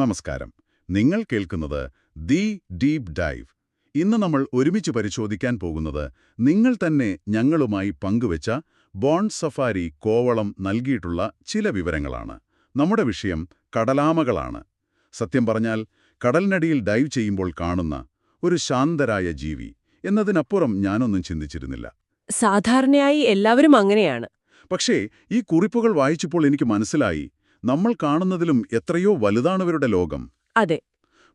നമസ്കാരം. നിങ്ങൾ കേൾക്കുന്നത് ദി ഡീപ് ഡൈവ്. ഇന്ന് നമ്മൾ ഒരുമിച്ച് പരിശോധിക്കാൻ പോകുന്നത് നിങ്ങൾ തന്നെ ഞങ്ങളുമായി പങ്കുവച്ച ബോൺ സഫാരി കോവളം നൽകിയിട്ടുള്ള ചില വിവരങ്ങളാണ്. നമ്മുടെ വിഷയം കടലാമകളാണ്. സത്യം പറഞ്ഞാൽ കടലിനടിയിൽ ഡൈവ് ചെയ്യുമ്പോൾ കാണുന്ന ഒരു ശാന്തരായ ജീവി എന്നതിനപ്പുറം ഞാനൊന്നും ചിന്തിച്ചിരുന്നില്ല. സാധാരണയായി എല്ലാവരും അങ്ങനെയാണ്. പക്ഷേ ഈ കുറിപ്പുകൾ വായിച്ചപ്പോൾ എനിക്ക് മനസ്സിലായി നമ്മൾ കാണുന്നതിലും എത്രയോ വലുതാണവരുടെ ലോകം. അതെ.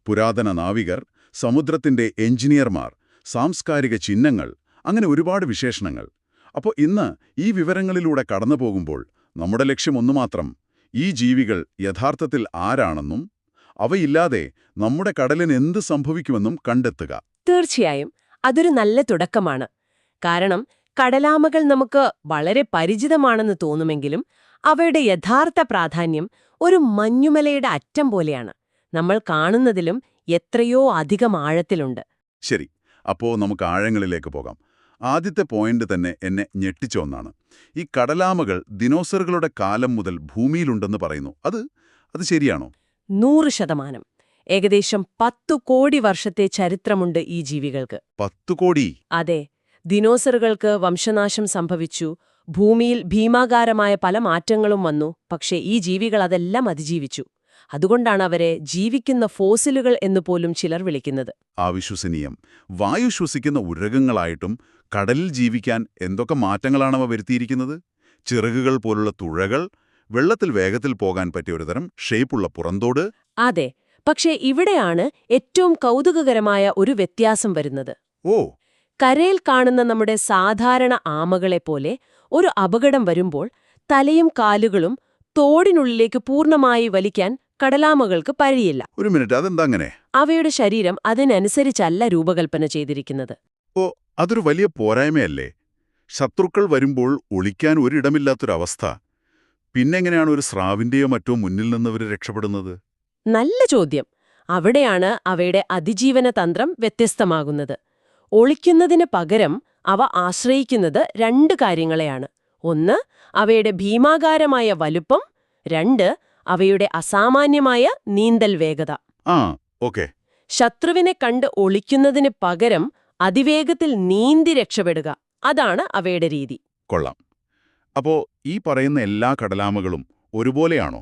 പുരാതന നാവികർ സമുദ്രത്തിന്റെ എഞ്ചിനീയർമാർ സാംസ്കാരിക ചിഹ്നങ്ങൾ അങ്ങനെ ഒരുപാട് വിശേഷണങ്ങൾ. അപ്പോൾ ഇന്ന് ഈ വിവരങ്ങളിലൂടെ കടന്നു പോകുമ്പോൾ നമ്മുടെ ലക്ഷ്യം ഒന്നു മാത്രം ഈ ജീവികൾ യഥാർത്ഥത്തിൽ ആരാണെന്നും അവയില്ലാതെ നമ്മുടെ കടലിന് എന്ത് സംഭവിക്കുമെന്നും കണ്ടെത്തുക. തീർച്ചയായും അതൊരു നല്ല തുടക്കമാണ്. കാരണം കടലാമകൾ നമുക്ക് വളരെ പരിചിതമാണെന്ന് തോന്നുമെങ്കിലും അവയുടെ യഥാർത്ഥ പ്രാധാന്യം ഒരു മഞ്ഞുമലയുടെ അറ്റം പോലെയാണ്. നമ്മൾ കാണുന്നതിലും എത്രയോ അധികം ആഴത്തിലുണ്ട്. ശരി അപ്പോ നമുക്ക് ആഴങ്ങളിലേക്ക് പോകാം. ആദ്യത്തെ പോയിന്റ് തന്നെ എന്നെ ഞെട്ടിച്ച ഒന്നാണ്. ഈ കടലാമകൾ ദിനോസറുകളുടെ കാലം മുതൽ ഭൂമിയിലുണ്ടെന്ന് പറയുന്നു. അത് അത് ശരിയാണോ? നൂറ് ശതമാനം. ഏകദേശം പത്തു കോടി വർഷത്തെ ചരിത്രമുണ്ട് ഈ ജീവികൾക്ക്. പത്തു കോടി? അതെ ദിനോസറുകൾക്ക് വംശനാശം സംഭവിച്ചു. ഭൂമിയിൽ ഭീമാകാരമായ പല മാറ്റങ്ങളും വന്നു പക്ഷേ ഈ ജീവികൾ അതെല്ലാം അതിജീവിച്ചു. അതുകൊണ്ടാണ് അവരെ ജീവിക്കുന്ന ഫോസിലുകൾ എന്ന് പോലും ചിലർ വിളിക്കുന്നത്. അവിശ്വസനീയം വായു ശ്വസിക്കുന്ന ഉരകങ്ങളായിട്ടും കടലിൽ ജീവിക്കാൻ എന്തൊക്കെ മാറ്റങ്ങളാണ് അവ വരുത്തിയിരിക്കുന്നത്? ചിറകുകൾ പോലുള്ള തുഴകൾ വെള്ളത്തിൽ വേഗത്തിൽ പോകാൻ പറ്റിയ ഒരുതരം ഷേപ്പുള്ള പുറന്തോട്? അതെ പക്ഷേ ഇവിടെയാണ് ഏറ്റവും കൗതുകകരമായ ഒരു വ്യത്യാസം വരുന്നത്. ഓ. കരയിൽ കാണുന്ന നമ്മുടെ സാധാരണ ആമകളെപ്പോലെ ഒരു അപകടം വരുമ്പോൾ തലയും കാലുകളും തോടിനുള്ളിലേക്ക് പൂർണമായി വലിക്കാൻ കടലാമകൾക്ക് പഴിയില്ല ഒരു മിനിറ്റ് അതെന്താ അങ്ങനെ? അവയുടെ ശരീരം അതിനനുസരിച്ചല്ല രൂപകൽപ്പന ചെയ്തിരിക്കുന്നത്. ഓ അതൊരു വലിയ പോരായ്മയല്ലേ? ശത്രുക്കൾ വരുമ്പോൾ ഒളിക്കാൻ ഒരിടമില്ലാത്തൊരവസ്ഥ. പിന്നെങ്ങനെയാണ് ഒരു സ്രാവിന്റെയോ മറ്റോ മുന്നിൽ നിന്നവർ രക്ഷപ്പെടുന്നത്? നല്ല ചോദ്യം. അവിടെയാണ് അവയുടെ അതിജീവന തന്ത്രം വ്യത്യസ്തമാകുന്നത്. ഒളിക്കുന്നതിന് പകരം അവ ആശ്രയിക്കുന്നത് രണ്ട് കാര്യങ്ങളെയാണ്. ഒന്ന് അവയുടെ ഭീമാകാരമായ വലുപ്പം. രണ്ട് അവയുടെ അസാമാന്യമായ നീന്തൽ വേഗത. ആ ഓക്കെ. ശത്രുവിനെ കണ്ട് ഒളിക്കുന്നതിന് പകരം അതിവേഗത്തിൽ നീന്തി രക്ഷപ്പെടുക. അതാണ് അവയുടെ രീതി. കൊള്ളാം. അപ്പോ ഈ പറയുന്ന എല്ലാ കടലാമകളും ഒരുപോലെയാണോ?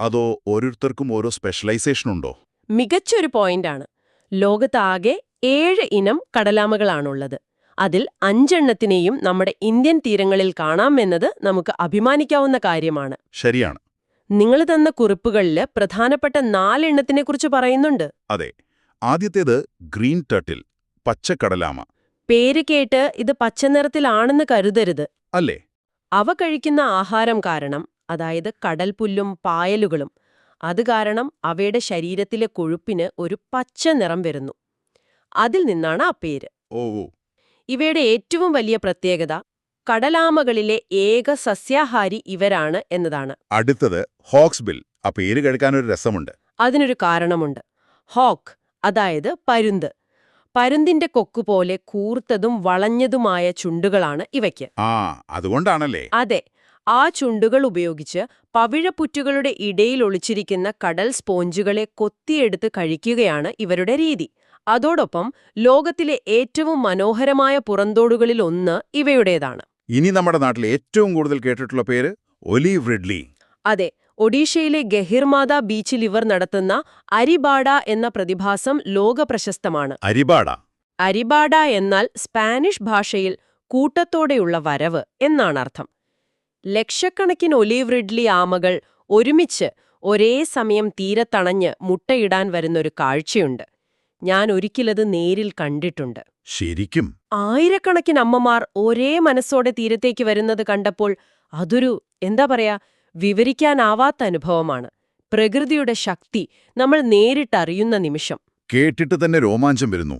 അതോ ഓരോരുത്തർക്കും ഓരോ സ്പെഷ്യലൈസേഷൻ ഉണ്ടോ? മികച്ചൊരു പോയിന്റാണ് ലോകത്താകെ ഏഴ് ഇനം കടലാമകളാണുള്ളത്. അതിൽ അഞ്ചെണ്ണത്തിനെയും നമ്മുടെ ഇന്ത്യൻ തീരങ്ങളിൽ കാണാം കാണാമെന്നത് നമുക്ക് അഭിമാനിക്കാവുന്ന കാര്യമാണ്. ശരിയാണ്. നിങ്ങൾ തന്ന കുറിപ്പുകളിൽ പ്രധാനപ്പെട്ട നാലെണ്ണത്തിനെ കുറിച്ച് പറയുന്നുണ്ട്. അതെ. ആദ്യത്തേത് ഗ്രീൻ ടർട്ടിൽ പച്ചക്കടലാമ. പേര് കേട്ട് ഇത് പച്ചനിറത്തിലാണെന്ന് കരുതരുത്. അല്ലേ? അവ കഴിക്കുന്ന ആഹാരം കാരണം അതായത് കടൽപുല്ലും പായലുകളും അത് കാരണം അവയുടെ ശരീരത്തിലെ കൊഴുപ്പിന് ഒരു പച്ച നിറം വരുന്നു. അതിൽ നിന്നാണ് ആ പേര്. ഓ. ഇവയുടെ ഏറ്റവും വലിയ പ്രത്യേകത കടലാമകളിലെ ഏക സസ്യാഹാരി ഇവരാണ് എന്നതാണ്. അടുത്തത് ഹോക്സ്ബിൽ ആ പേര് കേൾക്കാൻ ഒരു രസമുണ്ട്. അതിനൊരു കാരണമുണ്ട്. ഹോക്ക് അതായത് പരുന്ത്. പരുന്തിന്റെ കൊക്കുപോലെ കൂർത്തതും വളഞ്ഞതുമായ ചുണ്ടുകളാണ് ഇവയ്ക്ക്. ആ അതുകൊണ്ടാണല്ലേ? അതെ ആ ചുണ്ടുകൾ ഉപയോഗിച്ച് പവിഴപ്പുറ്റുകളുടെ ഇടയിൽ ഒളിച്ചിരിക്കുന്ന കടൽ സ്പോഞ്ചുകളെ കൊത്തിയെടുത്ത് കഴിക്കുകയാണ് ഇവരുടെ രീതി. അതോടൊപ്പം ലോകത്തിലെ ഏറ്റവും മനോഹരമായ പുറന്തോടുകളിൽ ഒന്ന് ഇവയുടേതാണ്. ഇനി നമ്മുടെ നാട്ടിൽ ഏറ്റവും കൂടുതൽ കേട്ടിട്ടുള്ള പേര് ഒലീവ് റിഡ്ലി. അതെ ഒഡീഷയിലെ ഗഹിർമാത ബീച്ചിൽ ഇവർ നടത്തുന്ന അരിബാഡ എന്ന പ്രതിഭാസം ലോകപ്രശസ്തമാണ്. പ്രശസ്തമാണ് അരിബാഡ എന്നാൽ സ്പാനിഷ് ഭാഷയിൽ കൂട്ടത്തോടെയുള്ള വരവ് എന്നാണ് അർത്ഥം ലക്ഷക്കണക്കിന് ഒലീവ് റിഡ്ലി ആമകൾ ഒരുമിച്ച് ഒരേ സമയം തീരത്തണഞ്ഞ് മുട്ടയിടാൻ വരുന്നൊരു കാഴ്ചയുണ്ട്. ഞാൻ ഒരിക്കലത് നേരിൽ കണ്ടിട്ടുണ്ട്. ശരിക്കും? ആയിരക്കണക്കിന് അമ്മമാർ ഒരേ മനസ്സോടെ തീരത്തേക്ക് വരുന്നത് കണ്ടപ്പോൾ അതൊരു എന്താ പറയാ വിവരിക്കാനാവാത്ത അനുഭവമാണ്. പ്രകൃതിയുടെ ശക്തി നമ്മൾ നേരിട്ടറിയുന്ന നിമിഷം. കേട്ടിട്ട് തന്നെ രോമാഞ്ചം വരുന്നു.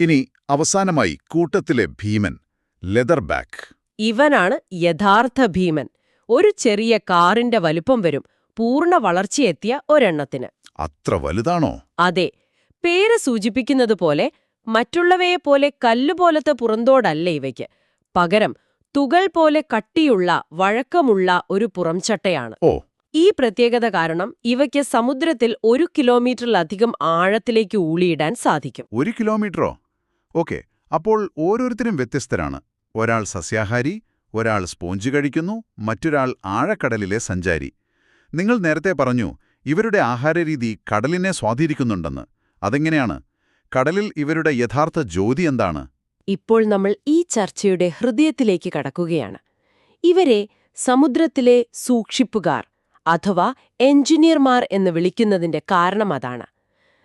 ഇനി അവസാനമായി കൂട്ടത്തിലെ ഭീമൻ ലെതർ ബാക്ക് ഇവനാണ് യഥാർത്ഥ ഭീമൻ. ഒരു ചെറിയ കാറിന്റെ വലുപ്പം വരും. പൂർണ വളർച്ചയെത്തിയ ഒരെണ്ണത്തിന്. അത്ര വലുതാണോ? അതെ പേര് സൂചിപ്പിക്കുന്നത് സൂചിപ്പിക്കുന്നതുപോലെ മറ്റുള്ളവയെപ്പോലെ കല്ലുപോലത്തെ പുറന്തോടല്ല ഇവയ്ക്ക്. പകരം തുകൾ പോലെ കട്ടിയുള്ള വഴക്കമുള്ള ഒരു പുറംചട്ടയാണ്. ഓ. ഈ പ്രത്യേകത കാരണം ഇവയ്ക്ക് സമുദ്രത്തിൽ ഒരു കിലോമീറ്ററിലധികം ആഴത്തിലേക്ക് ഊളിയിടാൻ സാധിക്കും. ഒരു കിലോമീറ്ററോ? ഓക്കെ. അപ്പോൾ ഓരോരുത്തരും വ്യത്യസ്തരാണ്. ഒരാൾ സസ്യാഹാരി ഒരാൾ സ്പോഞ്ച് കഴിക്കുന്നു മറ്റൊരാൾ ആഴക്കടലിലെ സഞ്ചാരി. നിങ്ങൾ നേരത്തെ പറഞ്ഞു ഇവരുടെ ആഹാരരീതി കടലിനെ സ്വാധീനിക്കുന്നുണ്ടെന്ന്. അതെങ്ങനെയാണ്? കടലിൽ ഇവരുടെ യഥാർത്ഥ ജ്യോതി എന്താണ്? ഇപ്പോൾ നമ്മൾ ഈ ചർച്ചയുടെ ഹൃദയത്തിലേക്ക് കടക്കുകയാണ്. ഇവരെ സമുദ്രത്തിലെ സൂക്ഷിപ്പുകാർ അഥവാ എഞ്ചിനീയർമാർ എന്ന് വിളിക്കുന്നതിന്റെ കാരണം അതാണ്.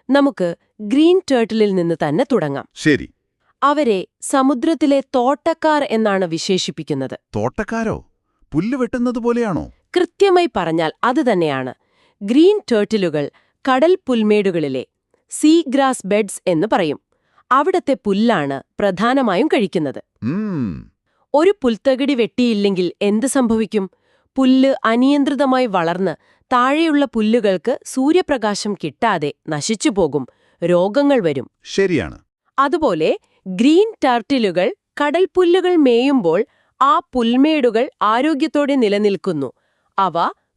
നമുക്ക് ഗ്രീൻ ടേർട്ടിലിൽ നിന്ന് തന്നെ തുടങ്ങാം. ശരി. അവരെ സമുദ്രത്തിലെ തോട്ടക്കാർ എന്നാണ് വിശേഷിപ്പിക്കുന്നത്. തോട്ടക്കാരോ? പുല്ല് വെട്ടുന്നത് പോലെയാണോ? കൃത്യമായി പറഞ്ഞാൽ അത് തന്നെയാണ്. ഗ്രീൻ ടേർട്ടിലുകൾ കടൽ പുൽമേടുകളിലെ സീ ഗ്രാസ് ബെഡ്സ് എന്ന് പറയും. അവിടത്തെ പുല്ലാണ് പ്രധാനമായും കഴിക്കുന്നത്. ഒരു പുൽത്തകിടി വെട്ടിയില്ലെങ്കിൽ എന്ത് സംഭവിക്കും? പുല്ല് അനിയന്ത്രിതമായി വളർന്ന് താഴെയുള്ള പുല്ലുകൾക്ക് സൂര്യപ്രകാശം കിട്ടാതെ നശിച്ചുപോകും രോഗങ്ങൾ വരും. ശരിയാണ്. അതുപോലെ ഗ്രീൻ ടർട്ടിലുകൾ കടൽപ്പുല്ലുകൾ മേയുമ്പോൾ ആ പുൽമേടുകൾ ആരോഗ്യത്തോടെ നിലനിൽക്കുന്നു. അവ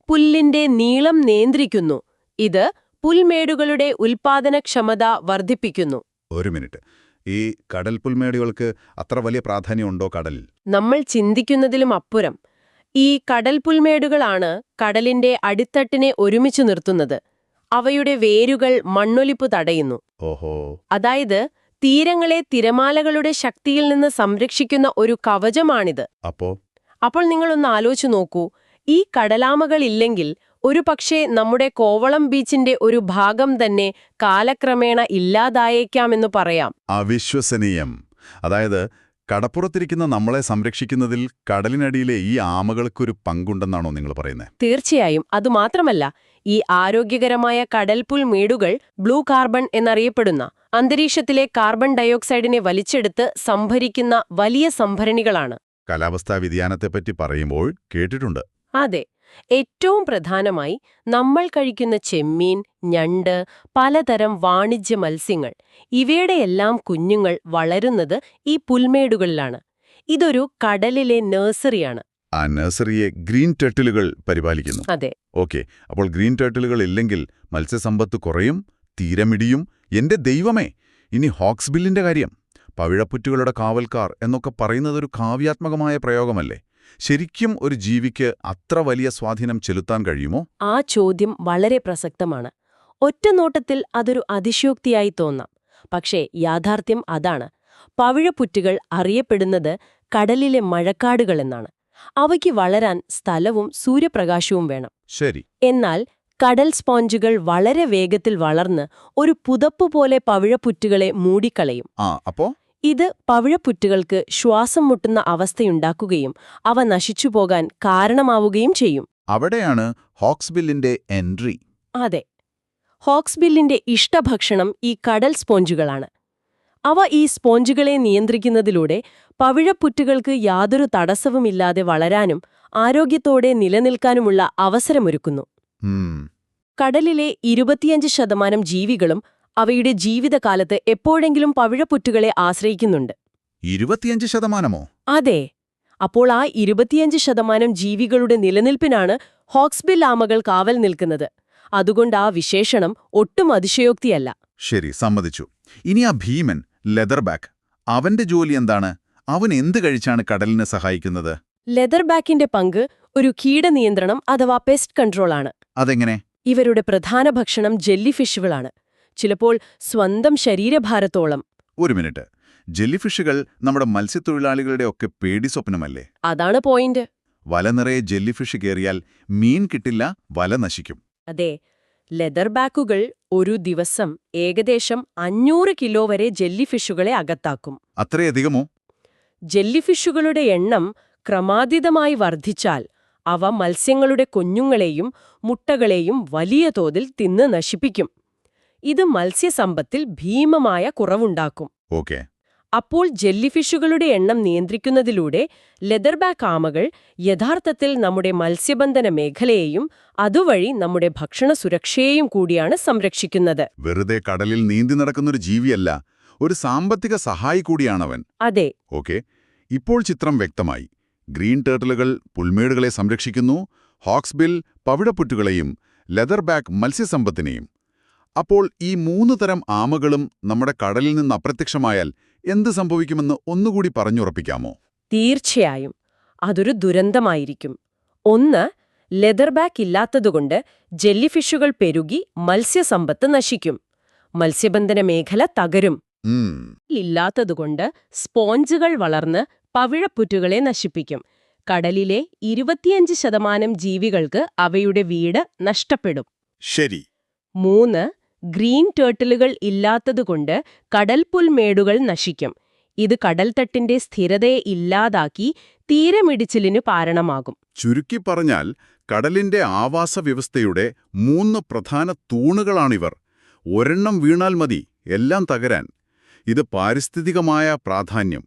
പുല്ലിന്റെ നീളം നിയന്ത്രിക്കുന്നു. ഇത് പുൽമേടുകളുടെ ഉൽപാദനക്ഷമത വർദ്ധിപ്പിക്കുന്നു. ഒരു മിനിറ്റ്. ഈ കടൽ പുൽമേടുകൾക്ക് അത്ര വലിയ പ്രാധാന്യമുണ്ടോ കടലിൽ? നമ്മൾ ചിന്തിക്കുന്നതിലും അപ്പുറം. ഈ കടൽ പുൽമേടുകളാണ് കടലിന്റെ അടിത്തട്ടിനെ ഒരുമിച്ച് നിർത്തുന്നത്. അവയുടെ വേരുകൾ മണ്ണൊലിപ്പ് തടയുന്നു. ഓഹോ. അതായത് തീരങ്ങളെ തിരമാലകളുടെ ശക്തിയിൽ നിന്ന് സംരക്ഷിക്കുന്ന ഒരു കവചമാണിത്. അപ്പോ? അപ്പോൾ നിങ്ങളൊന്ന് ആലോചിച്ചു നോക്കൂ. ഈ കടലാമകളില്ലെങ്കിൽ ഒരു പക്ഷേ നമ്മുടെ കോവളം ബീച്ചിന്റെ ഒരു ഭാഗം തന്നെ കാലക്രമേണ ഇല്ലാതായേക്കാമെന്ന് പറയാം. അവിശ്വസനീയം. അതായത് കടപ്പുറത്തിരിക്കുന്ന നമ്മളെ സംരക്ഷിക്കുന്നതിൽ കടലിനടിയിലെ ഈ ആമകൾക്കൊരു പങ്കുണ്ടെന്നാണോ നിങ്ങൾ പറയുന്നത് തീർച്ചയായും. അതുമാത്രമല്ല ഈ ആരോഗ്യകരമായ കടൽപുൽ മേടുകൾ ബ്ലൂ കാർബൺ എന്നറിയപ്പെടുന്ന അന്തരീക്ഷത്തിലെ കാർബൺ ഡയോക്സൈഡിനെ വലിച്ചെടുത്ത് സംഭരിക്കുന്ന വലിയ സംഭരണികളാണ്. കാലാവസ്ഥാ വ്യതിയാനത്തെപ്പറ്റി പറയുമ്പോൾ കേട്ടിട്ടുണ്ട്. അതെ. ഏറ്റവും പ്രധാനമായി നമ്മൾ കഴിക്കുന്ന ചെമ്മീൻ ഞണ്ട് പലതരം വാണിജ്യ മത്സ്യങ്ങൾ ഇവയുടെയെല്ലാം കുഞ്ഞുങ്ങൾ വളരുന്നത് ഈ പുൽമേടുകളിലാണ്. ഇതൊരു കടലിലെ നഴ്സറിയാണ്. ആ നഴ്സറിയെ ഗ്രീൻ ടർട്ടിലുകൾ പരിപാലിക്കുന്നു. അതെ. ഓക്കെ. അപ്പോൾ ഗ്രീൻ ടർട്ടിലുകൾ ഇല്ലെങ്കിൽ മത്സ്യസമ്പത്ത് കുറയും തീരമിടിയും എന്റെ ദൈവമേ ഇനി ഹോക്സ് ബില്ലിന്റെ കാര്യം. പവിഴപ്പുറ്റുകളുടെ കാവൽക്കാർ എന്നൊക്കെ പറയുന്നതൊരു കാവ്യാത്മകമായ പ്രയോഗമല്ലേ? ശരിക്കും ഒരു ജീവിക്ക് അത്ര വലിയ സ്വാധീനം ചെലുത്താൻ കഴിയുമോ? ആ ചോദ്യം വളരെ പ്രസക്തമാണ്. ഒറ്റ നോട്ടത്തിൽ അതൊരു അതിശയോക്തിയായി തോന്നാം. പക്ഷേ യാഥാർത്ഥ്യം അതാണ്. പവിഴപ്പുറ്റുകൾ അറിയപ്പെടുന്നത് കടലിലെ മഴക്കാടുകളെന്നാണ് അവയ്ക്ക് വളരാൻ സ്ഥലവും സൂര്യപ്രകാശവും വേണം. ശരി. എന്നാൽ കടൽ സ്പോഞ്ചുകൾ വളരെ വേഗത്തിൽ വളർന്ന് ഒരു പുതപ്പ് പോലെ പവിഴപ്പുറ്റുകളെ മൂടിക്കളയും. അപ്പോ? ഇത് പവിഴപ്പുറ്റുകൾക്ക് ശ്വാസം മുട്ടുന്ന അവസ്ഥയുണ്ടാക്കുകയും അവ നശിച്ചുപോകാൻ കാരണമാവുകയും ചെയ്യും. അവിടെയാണ് ഹോക്സ്ബില്ലിന്റെ എൻട്രി. അതെ. ഹോക്സ്ബില്ലിന്റെ ഇഷ്ടഭക്ഷണം ഈ കടൽ സ്പോഞ്ചുകളാണ്. അവ ഈ സ്പോഞ്ചുകളെ നിയന്ത്രിക്കുന്നതിലൂടെ പവിഴപ്പുറ്റുകൾക്ക് യാതൊരു തടസ്സവുമില്ലാതെ വളരാനും ആരോഗ്യത്തോടെ നിലനിൽക്കാനുമുള്ള അവസരമൊരുക്കുന്നു. കടലിലെ ഇരുപത്തിയഞ്ച് ശതമാനം ജീവികളും അവയുടെ ജീവിതകാലത്ത് എപ്പോഴെങ്കിലും പവിഴപ്പുറ്റുകളെ ആശ്രയിക്കുന്നുണ്ട്. ഇരുപത്തിയഞ്ച് ശതമാനമോ? അതെ. അപ്പോൾ ആ ഇരുപത്തിയഞ്ച് ശതമാനം ജീവികളുടെ നിലനിൽപ്പിനാണ് ഹോക്സ്ബിൽ ആമകൾ കാവൽ നിൽക്കുന്നത്. അതുകൊണ്ട് ആ വിശേഷണം ഒട്ടും അതിശയോക്തിയല്ല. ശരി സമ്മതിച്ചു. ഇനി ആ ഭീമൻ ലെതർബാക്ക് അവന്റെ ജോലി എന്താണ്? അവൻ എന്ത് കഴിച്ചാണ് കടലിനെ സഹായിക്കുന്നത്? ലെതർബാക്കിന്റെ പങ്ക് ഒരു കീടനിയന്ത്രണം അഥവാ പെസ്റ്റ് കൺട്രോൾ ആണ്. അതെങ്ങനെ? ഇവരുടെ പ്രധാന ഭക്ഷണം ജെല്ലി ഫിഷുകളാണ് ചിലപ്പോൾ സ്വന്തം ശരീരഭാരത്തോളം. ഒരു മിനിറ്റ്. ജെല്ലിഫിഷുകൾ നമ്മുടെ മത്സ്യത്തൊഴിലാളികളുടെ ഒക്കെ പേടി സ്വപ്നമല്ലേ? അതാണ് പോയിന്റ്. വല നിറയെ ജെല്ലിഫിഷ് കയറിയാൽ മീൻ കിട്ടില്ല വല നശിക്കും. അതെ. ലെതർ ബാക്കുകൾ ഒരു ദിവസം ഏകദേശം അഞ്ഞൂറ് കിലോ വരെ ജെല്ലിഫിഷുകളെ അകത്താക്കും. അത്രയധികമോ? ജെല്ലിഫിഷുകളുടെ എണ്ണം ക്രമാതീതമായി വർദ്ധിച്ചാൽ അവ മത്സ്യങ്ങളുടെ കുഞ്ഞുങ്ങളെയും മുട്ടകളെയും വലിയ തോതിൽ തിന്ന് നശിപ്പിക്കും. ഇത് മത്സ്യസമ്പത്തിൽ ഭീമമായ കുറവുണ്ടാക്കും. ഓക്കെ. അപ്പോൾ ജെല്ലിഫിഷുകളുടെ എണ്ണം നിയന്ത്രിക്കുന്നതിലൂടെ ലെതർബാക്ക് ആമകൾ യഥാർത്ഥത്തിൽ നമ്മുടെ മത്സ്യബന്ധന മേഖലയെയും അതുവഴി നമ്മുടെ ഭക്ഷണ സുരക്ഷയെയും കൂടിയാണ് സംരക്ഷിക്കുന്നത്. വെറുതെ കടലിൽ നീന്തി നടക്കുന്നൊരു ജീവിയല്ല ഒരു സാമ്പത്തിക സഹായി കൂടിയാണവൻ. അതെ. ഓക്കെ. ഇപ്പോൾ ചിത്രം വ്യക്തമായി. ഗ്രീൻ ടേർട്ടിലുകൾ പുൽമേടുകളെ സംരക്ഷിക്കുന്നു ഹോക്സ്ബിൽ പവിഴപ്പുറ്റുകളെയും ലെതർബാക്ക് മത്സ്യസമ്പത്തിനെയും. അപ്പോൾ ഈ മൂന്ന് തരം ആമകളും നമ്മുടെ കടലിൽ നിന്ന് അപ്രത്യക്ഷമായാൽ എന്ത് സംഭവിക്കുമെന്ന് ഒന്നുകൂടി പറഞ്ഞുറപ്പിക്കാമോ? തീർച്ചയായും. അതൊരു ദുരന്തമായിരിക്കും. ഒന്ന് ലെതർ ബാക്ക് ഇല്ലാത്തതുകൊണ്ട് ജെല്ലിഫിഷുകൾ പെരുകി മത്സ്യസമ്പത്ത് നശിക്കും. മത്സ്യബന്ധന മേഖല തകരും. ഇല്ലാത്തതുകൊണ്ട് സ്പോഞ്ചുകൾ വളർന്ന് പവിഴപ്പുറ്റുകളെ നശിപ്പിക്കും. കടലിലെ ഇരുപത്തിയഞ്ച് ശതമാനം ജീവികൾക്ക് അവയുടെ വീട് നഷ്ടപ്പെടും. ശരി. മൂന്ന് ഗ്രീൻ ടേർട്ടിലുകൾ ഇല്ലാത്തതുകൊണ്ട് കടൽപ്പുൽമേടുകൾ നശിക്കും. ഇത് കടൽത്തട്ടിന്റെ സ്ഥിരതയെ ഇല്ലാതാക്കി തീരമിടിച്ചിലിനു കാരണമാകും ചുരുക്കി പറഞ്ഞാൽ കടലിന്റെ ആവാസ വ്യവസ്ഥയുടെ മൂന്ന് പ്രധാന തൂണുകളാണിവർ. ഒരെണ്ണം വീണാൽ മതി എല്ലാം തകരാൻ. ഇത് പാരിസ്ഥിതികമായ പ്രാധാന്യം.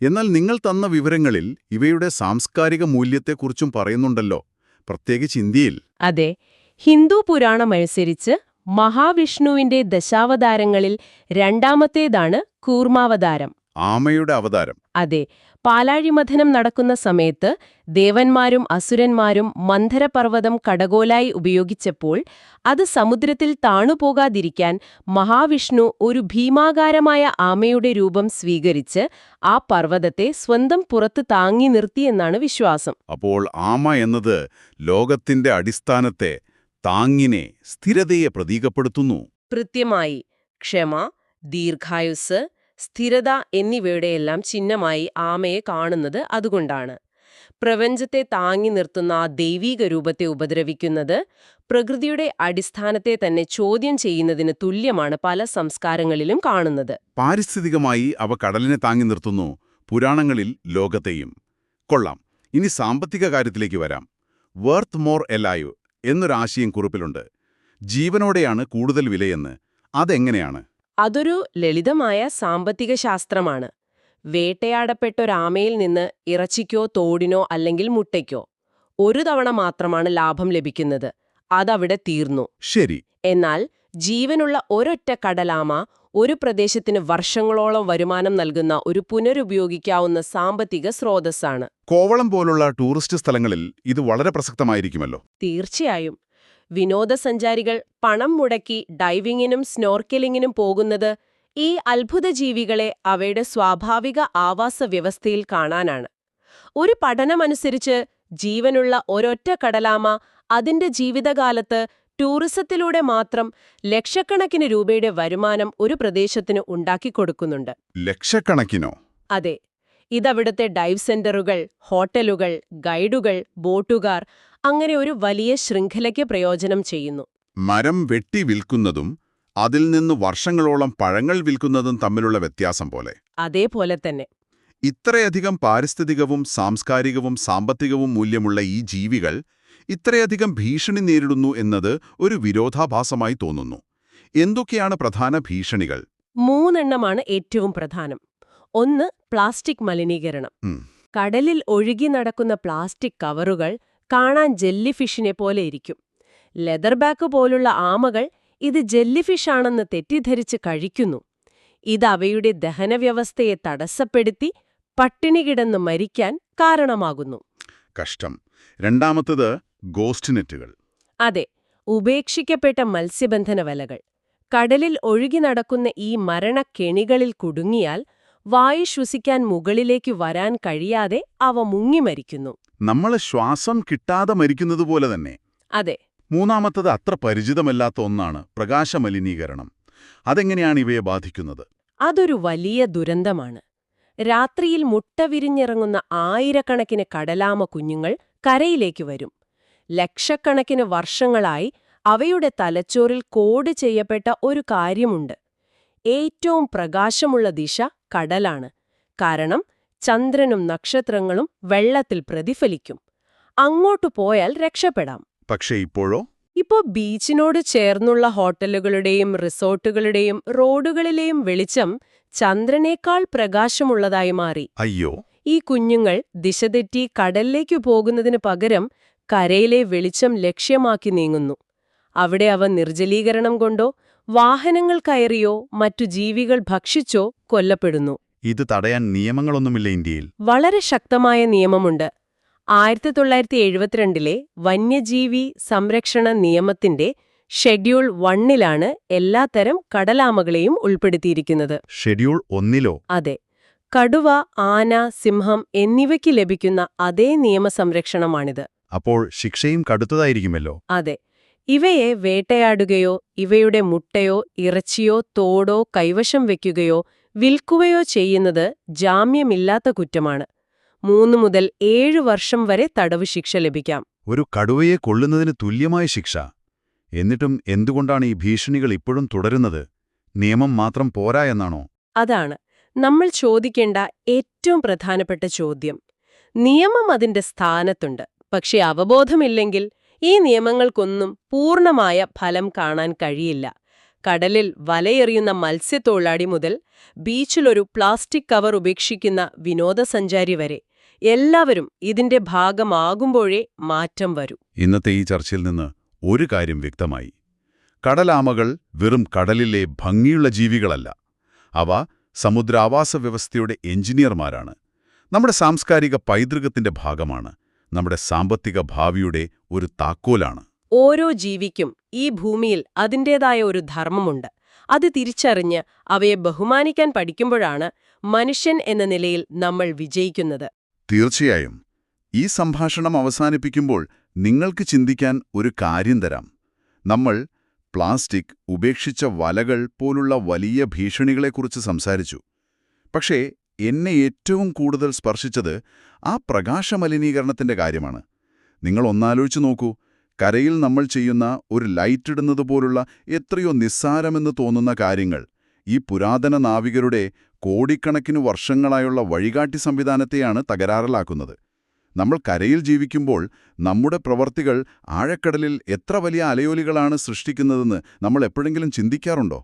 എന്നാൽ നിങ്ങൾ തന്ന വിവരങ്ങളിൽ ഇവയുടെ സാംസ്കാരിക മൂല്യത്തെക്കുറിച്ചും പറയുന്നുണ്ടല്ലോ. പ്രത്യേകിച്ച് ഇന്ത്യയിൽ. അതെ ഹിന്ദു പുരാണമനുസരിച്ച് മഹാവിഷ്ണുവിന്റെ ദശാവതാരങ്ങളിൽ രണ്ടാമത്തേതാണ് കൂർമാവതാരം. ആമയുടെ അവതാരം. അതെ പാലാഴിമഥനം നടക്കുന്ന സമയത്ത് ദേവന്മാരും അസുരന്മാരും മന്ധരപർവതം കടകോലായി ഉപയോഗിച്ചപ്പോൾ അത് സമുദ്രത്തിൽ താണുപോകാതിരിക്കാൻ മഹാവിഷ്ണു ഒരു ഭീമാകാരമായ ആമയുടെ രൂപം സ്വീകരിച്ച് ആ പർവതത്തെ സ്വന്തം പുറത്ത് താങ്ങി നിർത്തിയെന്നാണ് വിശ്വാസം. അപ്പോൾ ആമ എന്നത് ലോകത്തിന്റെ അടിസ്ഥാനത്തെ താങ്ങിനെ സ്ഥിരതയെ പ്രതീകപ്പെടുത്തുന്നു. കൃത്യമായി ക്ഷമ ദീർഘായുസ് സ്ഥിരത എന്നിവയുടെയെല്ലാം ചിഹ്നമായി ആമയെ കാണുന്നത് അതുകൊണ്ടാണ്. പ്രപഞ്ചത്തെ താങ്ങി നിർത്തുന്ന ആ ദൈവീക രൂപത്തെ ഉപദ്രവിക്കുന്നത് പ്രകൃതിയുടെ അടിസ്ഥാനത്തെ തന്നെ ചോദ്യം ചെയ്യുന്നതിന് തുല്യമാണ് പല സംസ്കാരങ്ങളിലും കാണുന്നത്. പാരിസ്ഥിതികമായി അവ കടലിനെ താങ്ങി നിർത്തുന്നു പുരാണങ്ങളിൽ ലോകത്തെയും. കൊള്ളാം. ഇനി സാമ്പത്തിക കാര്യത്തിലേക്ക് വരാം. വർത്ത് മോർ എലൈവ് എന്നൊരാശയം കുറിപ്പിലുണ്ട്. ജീവനോടെയാണ് കൂടുതൽ വിലയെന്ന്. അതെങ്ങനെയാണ്? അതൊരു ലളിതമായ സാമ്പത്തിക ശാസ്ത്രമാണ് വേട്ടയാടപ്പെട്ട ഒരാമയിൽ നിന്ന് ഇറച്ചിക്കോ തോടിനോ അല്ലെങ്കിൽ മുട്ടയ്ക്കോ ഒരു തവണ മാത്രമാണ് ലാഭം ലഭിക്കുന്നത്. അതവിടെ തീർന്നു. ശരി. എന്നാൽ ജീവനുള്ള ഒരൊറ്റ കടലാമ ഒരു പ്രദേശത്തിന് വർഷങ്ങളോളം വരുമാനം നൽകുന്ന ഒരു പുനരുപയോഗിക്കാവുന്ന സാമ്പത്തിക സ്രോതസ്സാണ്. കോവളം പോലുള്ള ടൂറിസ്റ്റ് സ്ഥലങ്ങളിൽ ഇത് വളരെ പ്രസക്തമായിരിക്കുമല്ലോ. തീർച്ചയായും. വിനോദസഞ്ചാരികൾ പണം മുടക്കി ഡൈവിങ്ങിനും സ്നോർക്കലിങ്ങിനും പോകുന്നത് ഈ അത്ഭുത ജീവികളെ അവയുടെ സ്വാഭാവിക ആവാസ വ്യവസ്ഥയിൽ കാണാനാണ്. ഒരു പഠനമനുസരിച്ച് ജീവനുള്ള ഒരൊറ്റ കടലാമ അതിന്റെ ജീവിതകാലത്ത് ടൂറിസത്തിലൂടെ മാത്രം ലക്ഷക്കണക്കിന് രൂപയുടെ വരുമാനം ഒരു പ്രദേശത്തിന് ഉണ്ടാക്കിക്കൊടുക്കുന്നുണ്ട് ലക്ഷക്കണക്കിനോ? അതെ. ഇതവിടുത്തെ ഡൈവ് സെന്ററുകൾ ഹോട്ടലുകൾ ഗൈഡുകൾ ബോട്ടുകാർ അങ്ങനെ ഒരു വലിയ ശൃംഖലയ്ക്ക് പ്രയോജനം ചെയ്യുന്നു. മരം വെട്ടി വിൽക്കുന്നതും അതിൽ നിന്ന് വർഷങ്ങളോളം പഴങ്ങൾ വിൽക്കുന്നതും തമ്മിലുള്ള വ്യത്യാസം പോലെ. അതേപോലെ തന്നെ. ഇത്രയധികം പാരിസ്ഥിതികവും സാംസ്കാരികവും സാമ്പത്തികവും മൂല്യമുള്ള ഈ ജീവികൾ ഇത്രയധികം ഭീഷണി നേരിടുന്നു എന്നത് ഒരു വിരോധാഭാസമായി തോന്നുന്നു. എന്തൊക്കെയാണ് പ്രധാന ഭീഷണികൾ? മൂന്നെണ്ണമാണ് ഏറ്റവും പ്രധാനം. ഒന്ന് പ്ലാസ്റ്റിക് മലിനീകരണം. കടലിൽ ഒഴുകി നടക്കുന്ന പ്ലാസ്റ്റിക് കവറുകൾ കാണാൻ ജെല്ലിഫിഷിനെ പോലെ ഇരിക്കും. ലെതർ ബാക്ക് പോലുള്ള ആമകൾ ഇത് ജെല്ലിഫിഷാണെന്ന് തെറ്റിദ്ധരിച്ച് കഴിക്കുന്നു. ഇത് അവയുടെ ദഹനവ്യവസ്ഥയെ തടസ്സപ്പെടുത്തി പട്ടിണി കിടന്ന് മരിക്കാൻ കാരണമാകുന്നു. കഷ്ടം. രണ്ടാമത്തത് ഗോസ്റ്റ് നെറ്റുകൾ. അതെ ഉപേക്ഷിക്കപ്പെട്ട മത്സ്യബന്ധന വലകൾ കടലിൽ ഒഴുകി നടക്കുന്ന ഈ മരണക്കെണികളിൽ കുടുങ്ങിയാൽ വായു ശ്വസിക്കാൻ മുകളിലേക്ക് വരാൻ കഴിയാതെ അവ മുങ്ങിമരിക്കുന്നു നമ്മൾ ശ്വാസം കിട്ടാതെ മരിക്കുന്നതുപോലെ തന്നെ. അതെ. മൂന്നാമത്തത് അത്ര പരിചിതമല്ലാത്ത ഒന്നാണ് പ്രകാശമലിനീകരണം. അതെങ്ങനെയാണ് ഇവയെ ബാധിക്കുന്നത്? അതൊരു വലിയ ദുരന്തമാണ്. രാത്രിയിൽ മുട്ട വിരിഞ്ഞിറങ്ങുന്ന ആയിരക്കണക്കിന് കടലാമ കുഞ്ഞുങ്ങൾ കരയിലേക്ക് വരും. ലക്ഷക്കണക്കിന് വർഷങ്ങളായി അവയുടെ തലച്ചോറിൽ കോഡ് ചെയ്യപ്പെട്ട ഒരു കാര്യമുണ്ട്. ഏറ്റവും പ്രകാശമുള്ള ദിശ കടലാണ്. കാരണം ചന്ദ്രനും നക്ഷത്രങ്ങളും വെള്ളത്തിൽ പ്രതിഫലിക്കും. അങ്ങോട്ടു പോയാൽ രക്ഷപ്പെടാം. പക്ഷേ ഇപ്പോഴോ? ഇപ്പോ ബീച്ചിനോട് ചേർന്നുള്ള ഹോട്ടലുകളുടെയും റിസോർട്ടുകളുടെയും റോഡുകളിലെയും വെളിച്ചം ചന്ദ്രനേക്കാൾ പ്രകാശമുള്ളതായി മാറി. അയ്യോ. ഈ കുഞ്ഞുങ്ങൾ ദിശതെറ്റി കടലിലേക്കു പോകുന്നതിനു പകരം കരയിലെ വെളിച്ചം ലക്ഷ്യമാക്കി നീങ്ങുന്നു. അവിടെ അവ നിർജലീകരണം കൊണ്ടോ വാഹനങ്ങൾ കയറിയോ മറ്റു ജീവികൾ ഭക്ഷിച്ചോ കൊല്ലപ്പെടുന്നു. ഇത് തടയാൻ നിയമങ്ങളൊന്നുമില്ല ഇന്ത്യയിൽ. വളരെ ശക്തമായ നിയമമുണ്ട്. ആയിരത്തി തൊള്ളായിരത്തി എഴുപത്തിരണ്ടിലെ വന്യജീവി സംരക്ഷണ നിയമത്തിന്റെ ഷെഡ്യൂൾ വണ്ണിലാണ് എല്ലാത്തരം കടലാമകളെയും ഉൾപ്പെടുത്തിയിരിക്കുന്നത്. ഷെഡ്യൂൾ ഒന്നിലോ? അതെ. കടുവ ആന സിംഹം എന്നിവയ്ക്ക് ലഭിക്കുന്ന അതേ നിയമസംരക്ഷണമാണിത്. അപ്പോൾ ശിക്ഷയും കടുത്തതായിരിക്കുമല്ലോ. അതെ. ഇവയെ വേട്ടയാടുകയോ ഇവയുടെ മുട്ടയോ ഇറച്ചിയോ തോടോ കൈവശം വയ്ക്കുകയോ വിൽക്കുകയോ ചെയ്യുന്നത് ജാമ്യമില്ലാത്ത കുറ്റമാണ്. മൂന്ന് മുതൽ ഏഴ് വർഷം വരെ തടവ് ശിക്ഷ ലഭിക്കാം. ഒരു കടുവയെ കൊള്ളുന്നതിന് തുല്യമായ ശിക്ഷ. എന്നിട്ടും എന്തുകൊണ്ടാണ് ഈ ഭീഷണികൾ ഇപ്പോഴും തുടരുന്നത്? നിയമം മാത്രം പോരാ എന്നാണോ? അതാണ്. നമ്മൾ ചോദിക്കേണ്ട ഏറ്റവും പ്രധാനപ്പെട്ട ചോദ്യം. നിയമം അതിന്റെ സ്ഥാനത്തുണ്ട്. പക്ഷെ അവബോധമില്ലെങ്കിൽ ഈ നിയമങ്ങൾക്കൊന്നും പൂർണമായ ഫലം കാണാൻ കഴിയില്ല. കടലിൽ വലയെറിയുന്ന മത്സ്യത്തൊഴിലാളി മുതൽ ബീച്ചിലൊരു പ്ലാസ്റ്റിക് കവർ ഉപേക്ഷിക്കുന്ന വിനോദസഞ്ചാരി വരെ എല്ലാവരും ഇതിന്റെ ഭാഗമാകുമ്പോഴേ മാറ്റം വരൂ. ഇന്നത്തെ ഈ ചർച്ചയിൽ നിന്ന് ഒരു കാര്യം വ്യക്തമായി. കടലാമകൾ വെറും കടലിലെ ഭംഗിയുള്ള ജീവികളല്ല. അവ സമുദ്രാവാസ വ്യവസ്ഥയുടെ എഞ്ചിനീയർമാരാണ്. നമ്മുടെ സാംസ്കാരിക പൈതൃകത്തിന്റെ ഭാഗമാണ്. നമ്മുടെ സാമ്പത്തിക ഭാവിയുടെ ഒരു താക്കോലാണ്. ഓരോ ജീവിക്കും ഈ ഭൂമിയിൽ അതിന്റേതായ ഒരു ധർമ്മമുണ്ട്. അത് തിരിച്ചറിഞ്ഞ് അവയെ ബഹുമാനിക്കാൻ പഠിക്കുമ്പോഴാണ് മനുഷ്യൻ എന്ന നിലയിൽ നമ്മൾ വിജയിക്കുന്നത്. തീർച്ചയായും. ഈ സംഭാഷണം അവസാനിപ്പിക്കുമ്പോൾ നിങ്ങൾക്ക് ചിന്തിക്കാൻ ഒരു കാര്യം തരാം. നമ്മൾ പ്ലാസ്റ്റിക് ഉപേക്ഷിച്ച വലകൾ പോലുള്ള വലിയ ഭീഷണികളെക്കുറിച്ച് സംസാരിച്ചു. പക്ഷേ എന്നെ ഏറ്റവും കൂടുതൽ സ്പർശിച്ചത് ആ പ്രകാശമലിനീകരണത്തിന്റെ കാര്യമാണ്. നിങ്ങൾ ഒന്നാലോചിച്ച് നോക്കൂ കരയിൽ നമ്മൾ ചെയ്യുന്ന ഒരു ലൈറ്റ് ഇടുന്നത് പോലുള്ള എത്രയോ നിസ്സാരമെന്ന് തോന്നുന്ന കാര്യങ്ങൾ ഈ പുരാതന നാവികരുടെ കോടിക്കണക്കിന് വർഷങ്ങളായുള്ള വഴികാട്ടി സംവിധാനത്തെയാണ് തകരാറിലാക്കുന്നത്. നമ്മൾ കരയിൽ ജീവിക്കുമ്പോൾ നമ്മുടെ പ്രവർത്തികൾ ആഴക്കടലിൽ എത്ര വലിയ അലയോലികളാണ് സൃഷ്ടിക്കുന്നതെന്ന് നമ്മൾ എപ്പോഴെങ്കിലും ചിന്തിക്കാറുണ്ടോ?